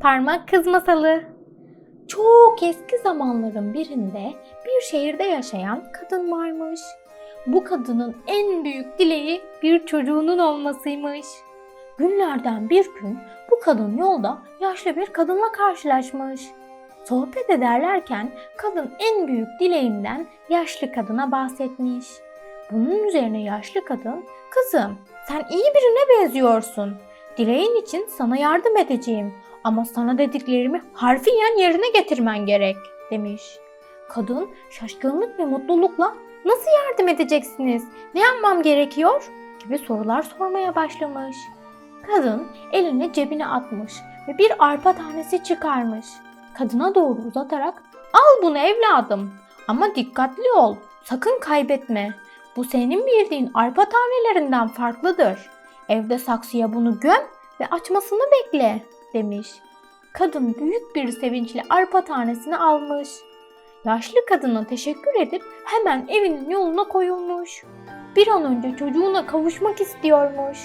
Parmak Kız Masalı Çok eski zamanların birinde bir şehirde yaşayan kadın varmış. Bu kadının en büyük dileği bir çocuğunun olmasıymış. Günlerden bir gün bu kadın yolda yaşlı bir kadınla karşılaşmış. Sohbet ederlerken kadın en büyük dileğinden yaşlı kadına bahsetmiş. Bunun üzerine yaşlı kadın, "Kızım, sen iyi birine benziyorsun. Dileğin için sana yardım edeceğim ama sana dediklerimi harfiyen yerine getirmen gerek." demiş. Kadın şaşkınlık ve mutlulukla "Nasıl yardım edeceksiniz? Ne yapmam gerekiyor?" gibi sorular sormaya başlamış. Kadın elini cebine atmış ve bir arpa tanesi çıkarmış. Kadına doğru uzatarak "Al bunu evladım ama dikkatli ol. Sakın kaybetme. Bu senin bildiğin arpa tanelerinden farklıdır. Evde saksıya bunu göm ve açmasını bekle." Demiş. Kadın büyük bir sevinçle arpa tanesini almış. Yaşlı kadına teşekkür edip hemen evinin yoluna koyulmuş. Bir an önce çocuğuna kavuşmak istiyormuş.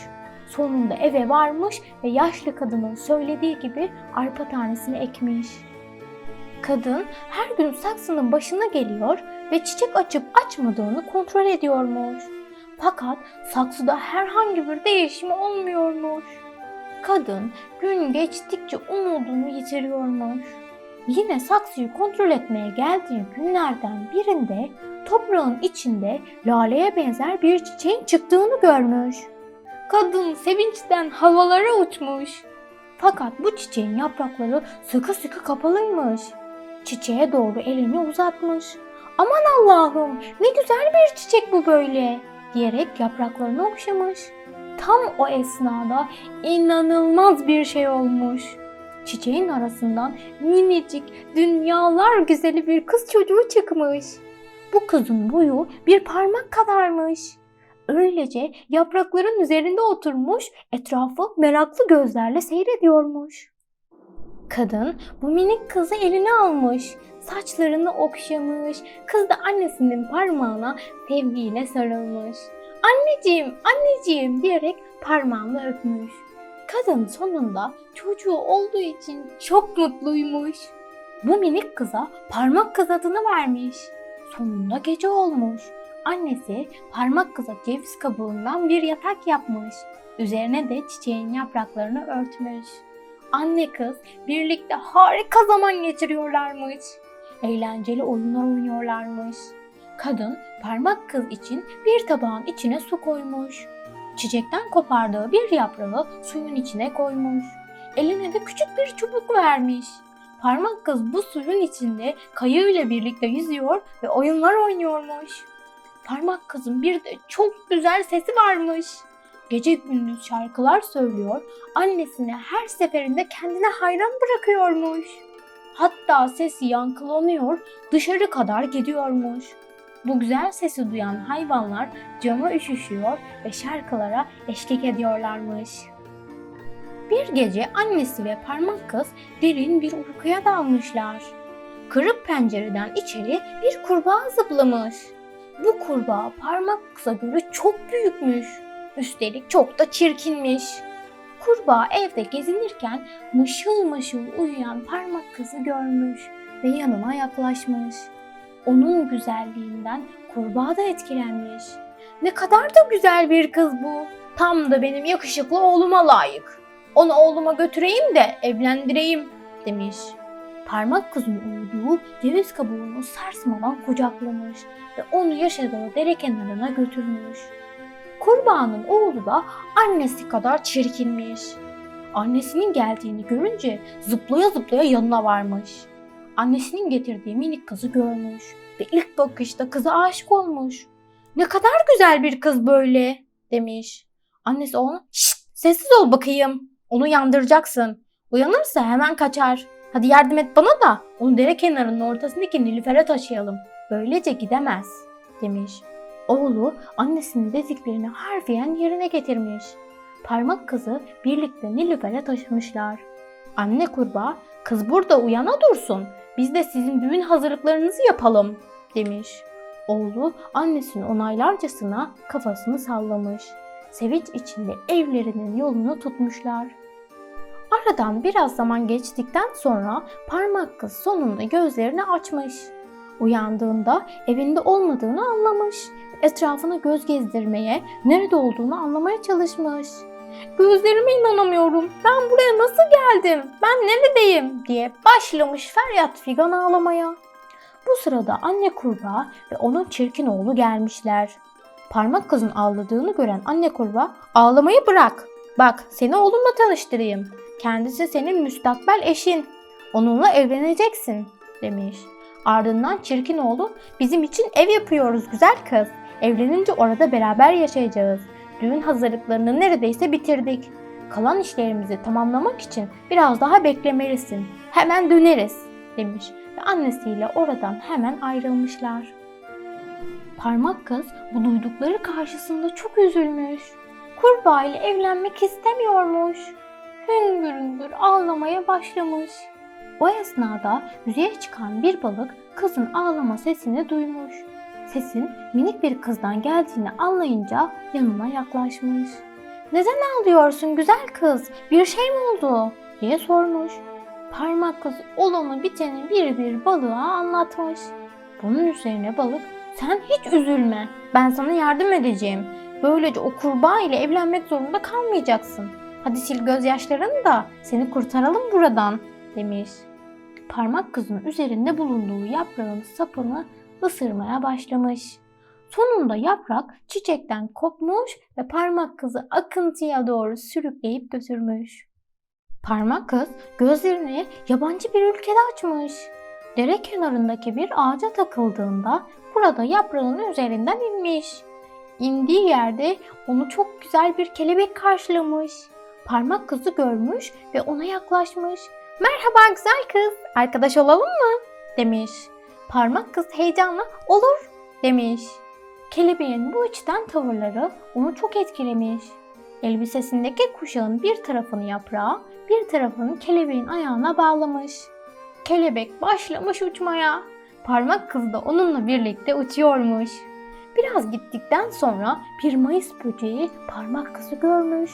Sonunda eve varmış ve yaşlı kadının söylediği gibi arpa tanesini ekmiş. Kadın her gün saksının başına geliyor ve çiçek açıp açmadığını kontrol ediyormuş. Fakat saksıda herhangi bir değişim olmuyormuş. Kadın gün geçtikçe umudunu yitiriyormuş. Yine saksıyı kontrol etmeye geldiği günlerden birinde toprağın içinde laleye benzer bir çiçeğin çıktığını görmüş. Kadın sevinçten havalara uçmuş. Fakat bu çiçeğin yaprakları sıkı sıkı kapalıymış. Çiçeğe doğru elini uzatmış. Aman Allah'ım ne güzel bir çiçek bu böyle diyerek yapraklarını okşamış. Tam o esnada inanılmaz bir şey olmuş. Çiçeğin arasından minicik, dünyalar güzeli bir kız çocuğu çıkmış. Bu kızın boyu bir parmak kadarmış. Öylece yaprakların üzerinde oturmuş, etrafı meraklı gözlerle seyrediyormuş. Kadın bu minik kızı eline almış, saçlarını okşamış, kız da annesinin parmağına sevgiyle sarılmış. Anneciğim, anneciğim diyerek parmağını öpmüş. Kadın sonunda çocuğu olduğu için çok mutluymuş. Bu minik kıza parmak kız adını vermiş. Sonunda gece olmuş. Annesi parmak kıza ceviz kabuğundan bir yatak yapmış. Üzerine de çiçeğin yapraklarını örtmüş. Anne kız birlikte harika zaman geçiriyorlarmış. Eğlenceli oyunlar oynuyorlarmış. Kadın parmak kız için bir tabağın içine su koymuş. Çiçekten kopardığı bir yaprağı suyun içine koymuş. Eline de küçük bir çubuk vermiş. Parmak kız bu suyun içinde kayığıyla birlikte yüzüyor ve oyunlar oynuyormuş. Parmak kızın bir de çok güzel sesi varmış. Gece gündüz şarkılar söylüyor, annesine her seferinde kendine hayran bırakıyormuş. Hatta sesi yankılanıyor, dışarı kadar gidiyormuş. Bu güzel sesi duyan hayvanlar cama üşüşüyor ve şarkılara eşlik ediyorlarmış. Bir gece annesi ve parmak kız derin bir uykuya dalmışlar. Kırık pencereden içeri bir kurbağa zıplamış. Bu kurbağa parmak kıza göre çok büyükmüş. Üstelik çok da çirkinmiş. Kurbağa evde gezinirken mışıl mışıl uyuyan parmak kızı görmüş ve yanına yaklaşmış. Onun güzelliğinden kurbağa da etkilenmiş. Ne kadar da güzel bir kız bu. Tam da benim yakışıklı oğluma layık. Onu oğluma götüreyim de evlendireyim demiş. Parmak kızın uyuduğu ceviz kabuğunu sarsmadan kucaklamış ve onu yaşadığı dere kenarına götürmüş. Kurbağanın oğlu da annesi kadar çirkinmiş. Annesinin geldiğini görünce zıplaya zıplaya yanına varmış. Annesinin getirdiği minik kızı görmüş ve ilk bakışta kıza aşık olmuş. Ne kadar güzel bir kız böyle demiş. Annesi ona şşt sessiz ol bakayım. Onu yandıracaksın. Uyanırsa hemen kaçar. Hadi yardım et bana da onu dere kenarının ortasındaki nilüfere taşıyalım. Böylece gidemez demiş. Oğlu annesinin dediklerini harfiyen yerine getirmiş. Parmak kızı birlikte Nilüfer'e taşımışlar. Anne kurbağa, kız burada uyana dursun. Biz de sizin düğün hazırlıklarınızı yapalım demiş. Oğlu annesinin onaylarcasına kafasını sallamış. Sevinç içinde evlerinin yolunu tutmuşlar. Aradan biraz zaman geçtikten sonra parmak kız sonunda gözlerini açmış. Uyandığında evinde olmadığını anlamış. Etrafına göz gezdirmeye, nerede olduğunu anlamaya çalışmış. Gözlerime inanamıyorum. Ben buraya nasıl geldim? Ben neredeyim? diye başlamış feryat figan ağlamaya. Bu sırada anne kurbağa ve onun çirkin oğlu gelmişler. Parmak kızın ağladığını gören anne kurbağa ağlamayı bırak. Bak seni oğlumla tanıştırayım. Kendisi senin müstakbel eşin. Onunla evleneceksin demiş. Ardından çirkin oğlu bizim için ev yapıyoruz güzel kız. Evlenince orada beraber yaşayacağız. Düğün hazırlıklarını neredeyse bitirdik. Kalan işlerimizi tamamlamak için biraz daha beklemelisin. Hemen döneriz demiş ve annesiyle oradan hemen ayrılmışlar. Parmak kız bu duydukları karşısında çok üzülmüş. Kurbağa ile evlenmek istemiyormuş. Hüngür hüngür ağlamaya başlamış. O esnada yüzeye çıkan bir balık kızın ağlama sesini duymuş. Sesin minik bir kızdan geldiğini anlayınca yanına yaklaşmış. Neden ağlıyorsun güzel kız? Bir şey mi oldu? diye sormuş. Parmak kız olanı biteni bir bir balığa anlatmış. Bunun üzerine balık sen hiç üzülme. Ben sana yardım edeceğim. Böylece o kurbağa ile evlenmek zorunda kalmayacaksın. Hadi sil gözyaşlarını da seni kurtaralım buradan demiş. Parmak kızın üzerinde bulunduğu yaprağın sapını ısırmaya başlamış. Sonunda yaprak çiçekten kopmuş ve parmak kızı akıntıya doğru sürükleyip götürmüş. Parmak kız gözlerini yabancı bir ülkede açmış. Dere kenarındaki bir ağaca takıldığında burada yaprağın üzerinden inmiş. İndiği yerde onu çok güzel bir kelebek karşılamış. Parmak kızı görmüş ve ona yaklaşmış. Merhaba güzel kız, arkadaş olalım mı? demiş. Parmak kız heyecanla olur demiş. Kelebeğin bu içten tavırları onu çok etkilemiş. Elbisesindeki kuşağın bir tarafını yaprağa, bir tarafını kelebeğin ayağına bağlamış. Kelebek başlamış uçmaya. Parmak kız da onunla birlikte uçuyormuş. Biraz gittikten sonra bir mayıs böceği parmak kızı görmüş.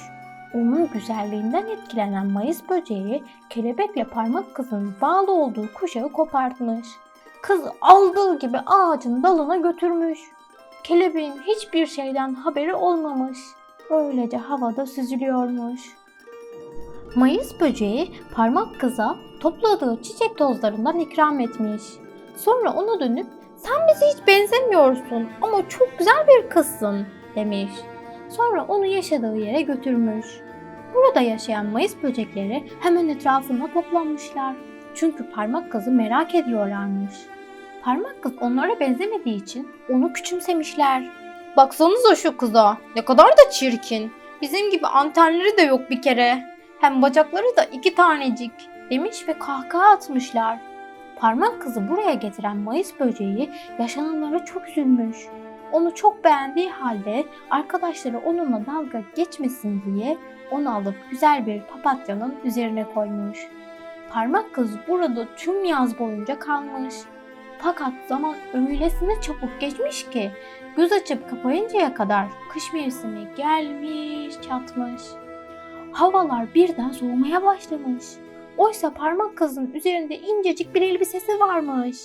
Onun güzelliğinden etkilenen mayıs böceği kelebekle parmak kızın bağlı olduğu kuşağı kopartmış. Kız aldığı gibi ağacın dalına götürmüş. Kelebeğin hiçbir şeyden haberi olmamış. Öylece havada süzülüyormuş. Mayıs böceği parmak kıza topladığı çiçek tozlarından ikram etmiş. Sonra ona dönüp sen bize hiç benzemiyorsun ama çok güzel bir kızsın demiş. Sonra onu yaşadığı yere götürmüş. Burada yaşayan mayıs böcekleri hemen etrafına toplanmışlar. Çünkü parmak kızı merak ediyorlarmış. Parmak kız onlara benzemediği için onu küçümsemişler. Baksanıza şu kıza ne kadar da çirkin. Bizim gibi antenleri de yok bir kere. Hem bacakları da iki tanecik demiş ve kahkaha atmışlar. Parmak kızı buraya getiren Mayıs böceği yaşananlara çok üzülmüş. Onu çok beğendiği halde arkadaşları onunla dalga geçmesin diye onu alıp güzel bir papatyanın üzerine koymuş. Parmak kız burada tüm yaz boyunca kalmış. Fakat zaman öylesine çabuk geçmiş ki göz açıp kapayıncaya kadar kış mevsimi gelmiş çatmış. Havalar birden soğumaya başlamış. Oysa parmak kızın üzerinde incecik bir elbisesi varmış.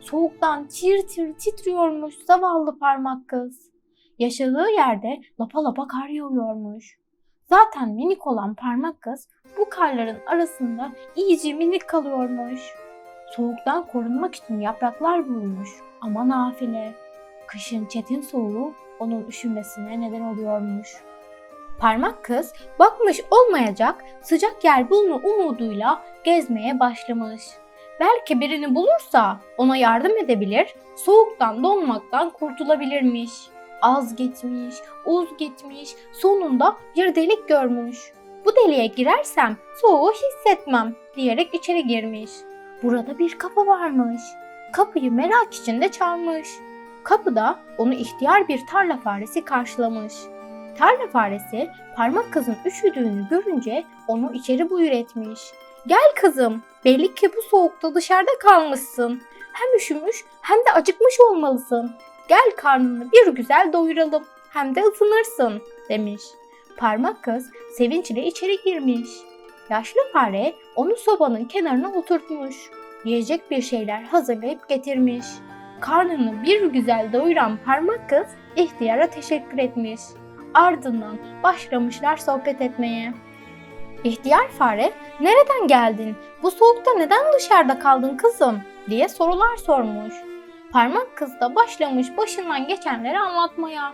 Soğuktan tir tir titriyormuş zavallı parmak kız. Yaşadığı yerde lapa lapa kar yağıyormuş. Zaten minik olan parmak kız bu karların arasında iyice minik kalıyormuş. Soğuktan korunmak için yapraklar bulmuş ama nafile. Kışın çetin soğuğu onun üşümesine neden oluyormuş. Parmak kız bakmış olmayacak sıcak yer bulma umuduyla gezmeye başlamış. Belki birini bulursa ona yardım edebilir, soğuktan donmaktan kurtulabilirmiş. Az gitmiş, uz gitmiş, sonunda bir delik görmüş. Bu deliğe girersem soğuğu hissetmem diyerek içeri girmiş. Burada bir kapı varmış. Kapıyı merak içinde çalmış. Kapıda onu ihtiyar bir tarla faresi karşılamış. Tarla faresi parmak kızın üşüdüğünü görünce onu içeri buyur etmiş. Gel kızım, belli ki bu soğukta dışarıda kalmışsın. Hem üşümüş hem de acıkmış olmalısın. Gel karnını bir güzel doyuralım, hem de ısınırsın demiş. Parmak kız sevinçle içeri girmiş. Yaşlı fare onu sobanın kenarına oturtmuş. Yiyecek bir şeyler hazırlayıp getirmiş. Karnını bir güzel doyuran parmak kız ihtiyara teşekkür etmiş. Ardından başlamışlar sohbet etmeye. İhtiyar fare, nereden geldin? Bu soğukta neden dışarıda kaldın kızım? diye sorular sormuş. Parmak kız da başlamış başından geçenleri anlatmaya.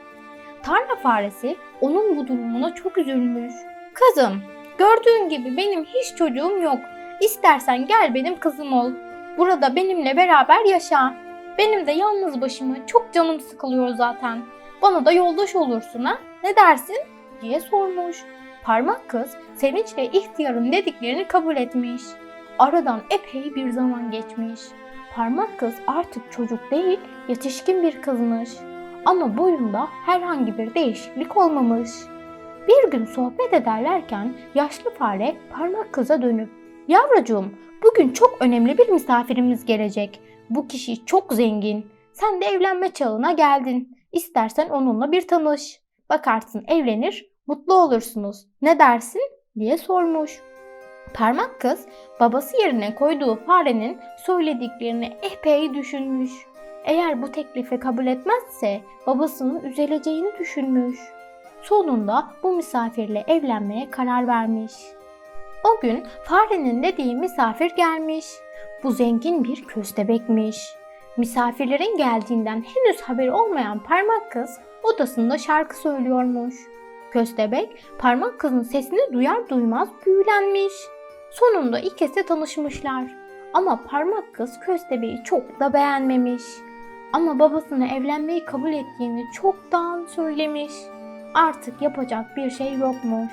Tarla faresi onun bu durumuna çok üzülmüş. Kızım, gördüğün gibi benim hiç çocuğum yok. İstersen gel benim kızım ol. Burada benimle beraber yaşa. Benim de yalnız başıma çok canım sıkılıyor zaten. Bana da yoldaş olursun ha? Ne dersin? diye sormuş. Parmak kız sevinçle ihtiyarın dediklerini kabul etmiş. Aradan epey bir zaman geçmiş. Parmak kız artık çocuk değil, yetişkin bir kızmış. Ama boyunda herhangi bir değişiklik olmamış. Bir gün sohbet ederlerken yaşlı fare parmak kıza dönüp Yavrucuğum bugün çok önemli bir misafirimiz gelecek. Bu kişi çok zengin. Sen de evlenme çağına geldin. İstersen onunla bir tanış. Bakarsın evlenir, mutlu olursunuz. Ne dersin? diye sormuş. Parmak kız babası yerine koyduğu farenin söylediklerini epey düşünmüş. Eğer bu teklifi kabul etmezse babasının üzüleceğini düşünmüş. Sonunda bu misafirle evlenmeye karar vermiş. O gün farenin dediği misafir gelmiş. Bu zengin bir köstebekmiş. Misafirlerin geldiğinden henüz haberi olmayan parmak kız odasında şarkı söylüyormuş. Köstebek parmak kızın sesini duyar duymaz büyülenmiş. Sonunda ikisi tanışmışlar. Ama parmak kız köstebeği çok da beğenmemiş. Ama babasına evlenmeyi kabul ettiğini çoktan söylemiş. Artık yapacak bir şey yokmuş.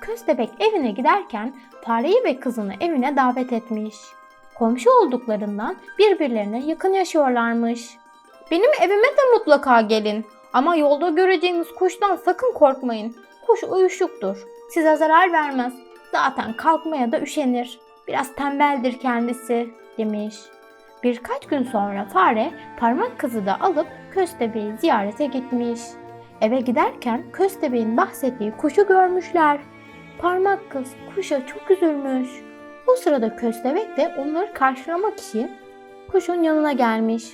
Köstebek evine giderken fareyi ve kızını evine davet etmiş. Komşu olduklarından birbirlerine yakın yaşıyorlarmış. Benim evime de mutlaka gelin. Ama yolda göreceğiniz kuştan sakın korkmayın. Kuş uyuşuktur. Size zarar vermez. Zaten kalkmaya da üşenir. Biraz tembeldir kendisi demiş. Birkaç gün sonra fare parmak kızı da alıp köstebeği ziyarete gitmiş. Eve giderken köstebeğin bahsettiği kuşu görmüşler. Parmak kız kuşa çok üzülmüş. O sırada köstebek de onları karşılamak için kuşun yanına gelmiş.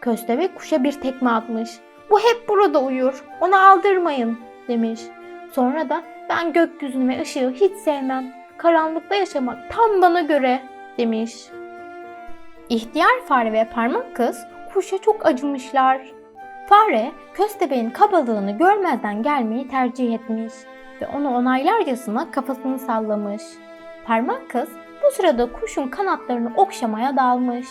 Köstebek kuşa bir tekme atmış. Bu hep burada uyur. Ona aldırmayın demiş. Sonra da ben gökyüzünü ve ışığı hiç sevmem. Karanlıkta yaşamak tam bana göre demiş. İhtiyar fare ve parmak kız kuşa çok acımışlar. Fare köstebeğin kabalığını görmezden gelmeyi tercih etmiş ve onu onaylarcasına kafasını sallamış. Parmak kız bu sırada kuşun kanatlarını okşamaya dalmış.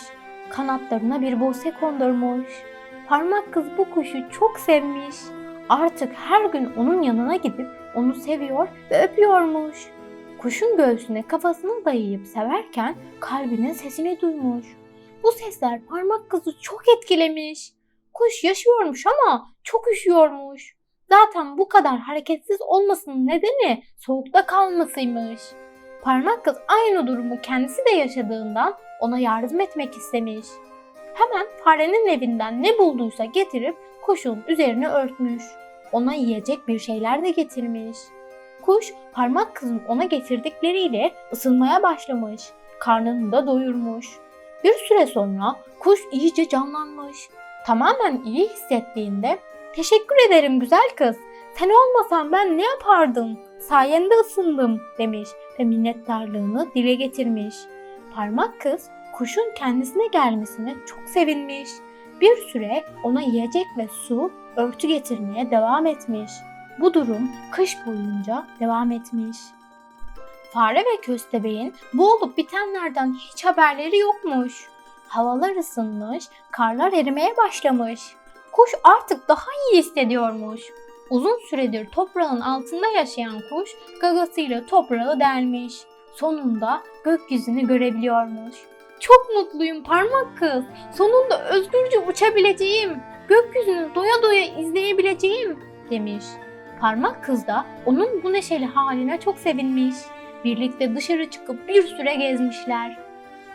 Kanatlarına bir buse kondurmuş. Parmak kız bu kuşu çok sevmiş. Artık her gün onun yanına gidip onu seviyor ve öpüyormuş. Kuşun göğsüne kafasını dayayıp severken kalbinin sesini duymuş. Bu sesler parmak kızı çok etkilemiş. Kuş yaşıyormuş ama çok üşüyormuş. Zaten bu kadar hareketsiz olmasının nedeni soğukta kalmasıymış. Parmak kız aynı durumu kendisi de yaşadığından ona yardım etmek istemiş. Hemen farenin evinden ne bulduysa getirip kuşun üzerine örtmüş. Ona yiyecek bir şeyler de getirmiş. Kuş parmak kızın ona getirdikleriyle ısınmaya başlamış. Karnını da doyurmuş. Bir süre sonra kuş iyice canlanmış. Tamamen iyi hissettiğinde "Teşekkür ederim güzel kız. Sen olmasan ben ne yapardım? Sayende ısındım." demiş ve minnettarlığını dile getirmiş. Parmak kız kuşun kendisine gelmesine çok sevinmiş. Bir süre ona yiyecek ve su, örtü getirmeye devam etmiş. Bu durum kış boyunca devam etmiş. Fare ve köstebeğin bu olup bitenlerden hiç haberleri yokmuş. Havalar ısınmış, karlar erimeye başlamış. Kuş artık daha iyi hissediyormuş. Uzun süredir toprağın altında yaşayan kuş gagasıyla toprağı delmiş. Sonunda gökyüzünü görebiliyormuş. Çok mutluyum parmak kız. Sonunda özgürce uçabileceğim. Gökyüzünü doya doya izleyebileceğim demiş. Parmak kız da onun bu neşeli haline çok sevinmiş. Birlikte dışarı çıkıp bir süre gezmişler.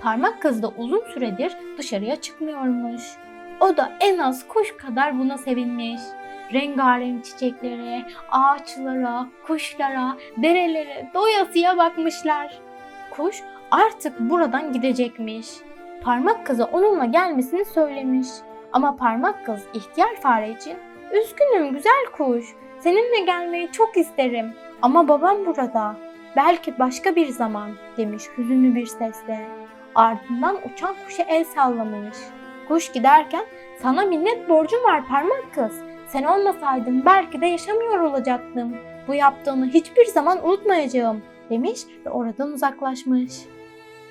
Parmak kız da uzun süredir dışarıya çıkmıyormuş. O da en az kuş kadar buna sevinmiş. rengarenk çiçeklere, ağaçlara, kuşlara, derelere doyasıya bakmışlar. Kuş artık buradan gidecekmiş. Parmak kızı onunla gelmesini söylemiş. Ama parmak kız ihtiyar fare için üzgünüm güzel kuş. Seninle gelmeyi çok isterim. Ama babam burada. Belki başka bir zaman demiş hüzünlü bir sesle. Ardından uçan kuşa el sallamış. Kuş giderken sana minnet borcum var parmak kız. Sen olmasaydın belki de yaşamıyor olacaktım. Bu yaptığını hiçbir zaman unutmayacağım demiş ve oradan uzaklaşmış.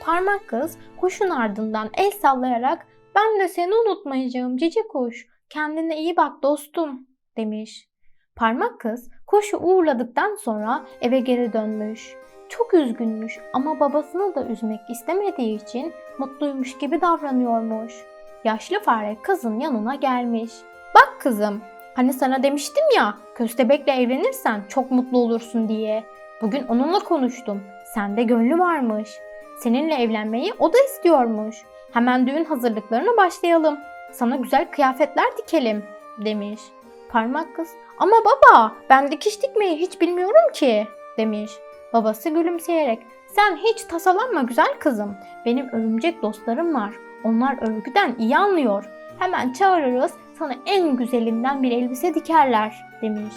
Parmak kız kuşun ardından el sallayarak ben de seni unutmayacağım cici kuş. Kendine iyi bak dostum demiş. Parmak kız kuşu uğurladıktan sonra eve geri dönmüş. Çok üzgünmüş ama babasını da üzmek istemediği için mutluymuş gibi davranıyormuş. Yaşlı fare kızın yanına gelmiş. Bak kızım, hani sana demiştim ya köstebekle evlenirsen çok mutlu olursun diye. Bugün onunla konuştum. Sende gönlü varmış. Seninle evlenmeyi o da istiyormuş. Hemen düğün hazırlıklarına başlayalım. Sana güzel kıyafetler dikelim demiş. Parmak kız ama baba ben dikiş dikmeyi hiç bilmiyorum ki demiş. Babası gülümseyerek sen hiç tasalanma güzel kızım. Benim örümcek dostlarım var. Onlar örgüden iyi anlıyor. Hemen çağırırız sana en güzelinden bir elbise dikerler demiş.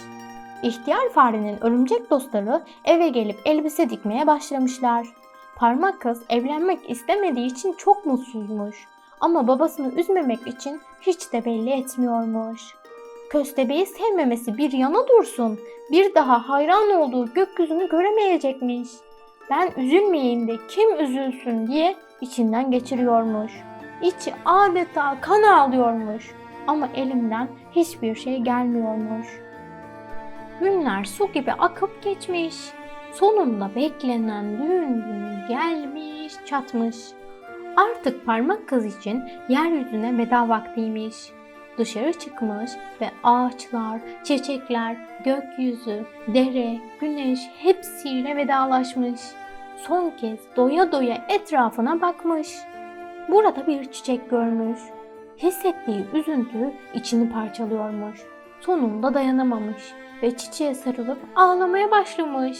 İhtiyar farenin örümcek dostları eve gelip elbise dikmeye başlamışlar. Parmak kız evlenmek istemediği için çok mutsuzmuş. Ama babasını üzmemek için hiç de belli etmiyormuş. Köstebeği sevmemesi bir yana dursun. Bir daha hayran olduğu gökyüzünü göremeyecekmiş. Ben üzülmeyeyim de kim üzülsün diye içinden geçiriyormuş. İçi adeta kan ağlıyormuş. Ama elinden hiçbir şey gelmiyormuş. Günler su gibi akıp geçmiş. Sonunda beklenen düğün günü gelmiş çatmış. Artık parmak kız için yeryüzüne veda vaktiymiş. Dışarı çıkmış ve ağaçlar, çiçekler, gökyüzü, dere, güneş hepsiyle vedalaşmış. Son kez doya doya etrafına bakmış. Burada bir çiçek görmüş. Hissettiği üzüntü içini parçalıyormuş. Sonunda dayanamamış ve çiçeğe sarılıp ağlamaya başlamış.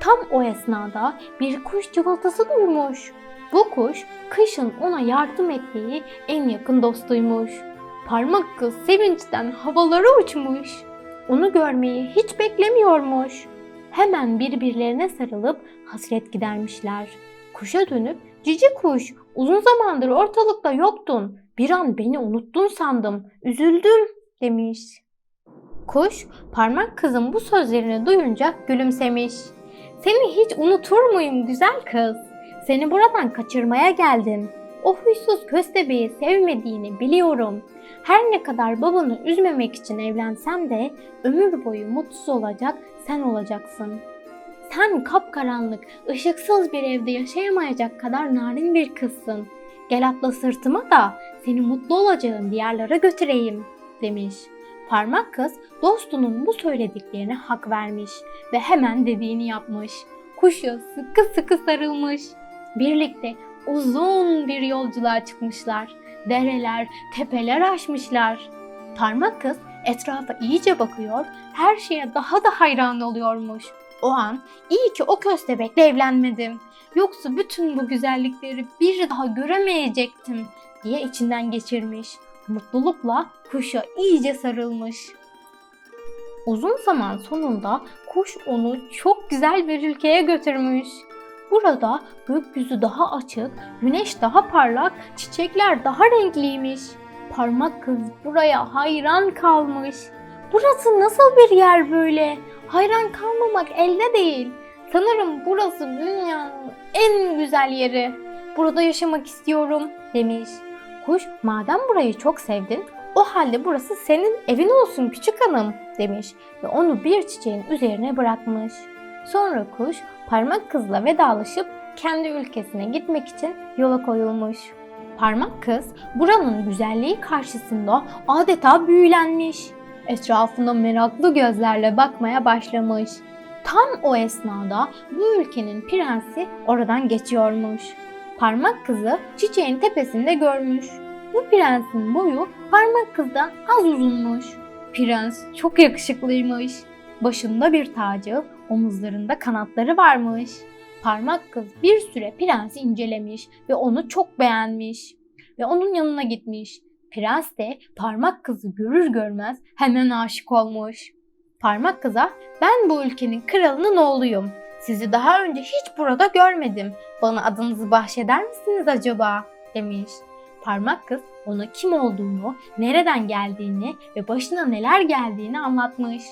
Tam o esnada bir kuş cıvıltısı duymuş. Bu kuş kışın ona yardım ettiği en yakın dostuymuş. Parmak kız sevinçten havalara uçmuş. Onu görmeyi hiç beklemiyormuş. Hemen birbirlerine sarılıp hasret gidermişler. Kuşa dönüp cici kuş uzun zamandır ortalıkta yoktun. Bir an beni unuttun sandım. Üzüldüm demiş. Kuş parmak kızın bu sözlerini duyunca gülümsemiş. Seni hiç unutur muyum güzel kız? Seni buradan kaçırmaya geldim. O huysuz köstebeği sevmediğini biliyorum. Her ne kadar babanı üzmemek için evlensem de ömür boyu mutsuz olacak sen olacaksın. Sen kapkaranlık, ışıksız bir evde yaşayamayacak kadar narin bir kızsın. Gel atla sırtıma da seni mutlu olacağın diyarlara götüreyim demiş. Parmak kız dostunun bu söylediklerine hak vermiş ve hemen dediğini yapmış. Kuşa sıkı sıkı sarılmış. Birlikte uzun bir yolculuğa çıkmışlar. Dereler, tepeler aşmışlar. Parmak kız etrafa iyice bakıyor, her şeye daha da hayran oluyormuş. O an iyi ki o köstebekle evlenmedim. Yoksa bütün bu güzellikleri bir daha göremeyecektim diye içinden geçirmiş. Mutlulukla kuşa iyice sarılmış. Uzun zaman sonunda kuş onu çok güzel bir ülkeye götürmüş. Burada gökyüzü daha açık, güneş daha parlak, çiçekler daha renkliymiş. Parmak kız buraya hayran kalmış. Burası nasıl bir yer böyle? Hayran kalmamak elde değil. Sanırım burası dünyanın en güzel yeri. Burada yaşamak istiyorum demiş. Kuş madem burayı çok sevdin o halde burası senin evin olsun küçük hanım demiş ve onu bir çiçeğin üzerine bırakmış. Sonra kuş parmak kızla vedalaşıp kendi ülkesine gitmek için yola koyulmuş. Parmak kız buranın güzelliği karşısında adeta büyülenmiş. Etrafına meraklı gözlerle bakmaya başlamış. Tam o esnada bu ülkenin prensi oradan geçiyormuş. Parmak kızı çiçeğin tepesinde görmüş. Bu prensin boyu parmak kızdan az uzunmuş. prens çok yakışıklıymış. Başında bir tacı, omuzlarında kanatları varmış. Parmak kız bir süre prensi incelemiş ve onu çok beğenmiş. Ve onun yanına gitmiş. Prens de parmak kızı görür görmez hemen aşık olmuş. Parmak kıza ben bu ülkenin kralının oğluyum. Sizi daha önce hiç burada görmedim. Bana adınızı bahşeder misiniz acaba? demiş. Parmak kız ona kim olduğunu, nereden geldiğini ve başına neler geldiğini anlatmış.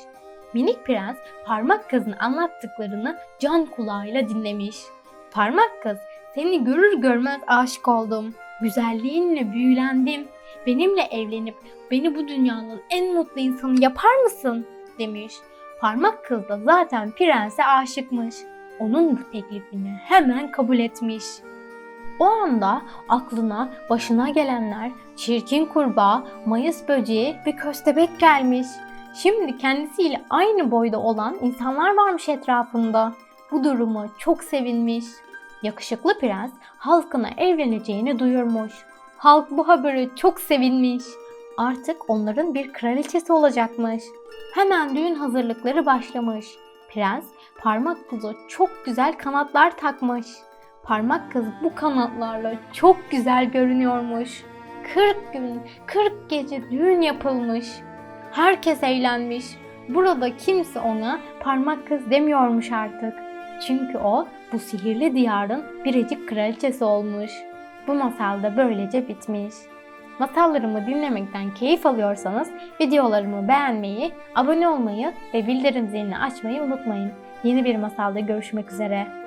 Minik prens parmak kızın anlattıklarını can kulağıyla dinlemiş. Parmak kız seni görür görmez aşık oldum. Güzelliğinle büyülendim. Benimle evlenip beni bu dünyanın en mutlu insanı yapar mısın? demiş. Parmak kız da zaten prense aşıkmış. Onun bu teklifini hemen kabul etmiş. O anda aklına başına gelenler çirkin kurbağa, mayıs böceği ve köstebek gelmiş. Şimdi kendisiyle aynı boyda olan insanlar varmış etrafında. Bu duruma çok sevinmiş. Yakışıklı prens halkına evleneceğini duyurmuş. Halk bu habere çok sevinmiş. Artık onların bir kraliçesi olacakmış. Hemen düğün hazırlıkları başlamış. Prens parmak kıza çok güzel kanatlar takmış. Parmak kız bu kanatlarla çok güzel görünüyormuş. 40 gün, 40 gece düğün yapılmış. Herkes eğlenmiş. Burada kimse ona parmak kız demiyormuş artık. Çünkü o bu sihirli diyarın biricik kraliçesi olmuş. Bu masal da böylece bitmiş. Masallarımı dinlemekten keyif alıyorsanız videolarımı beğenmeyi, abone olmayı ve bildirim zilini açmayı unutmayın. Yeni bir masalda görüşmek üzere.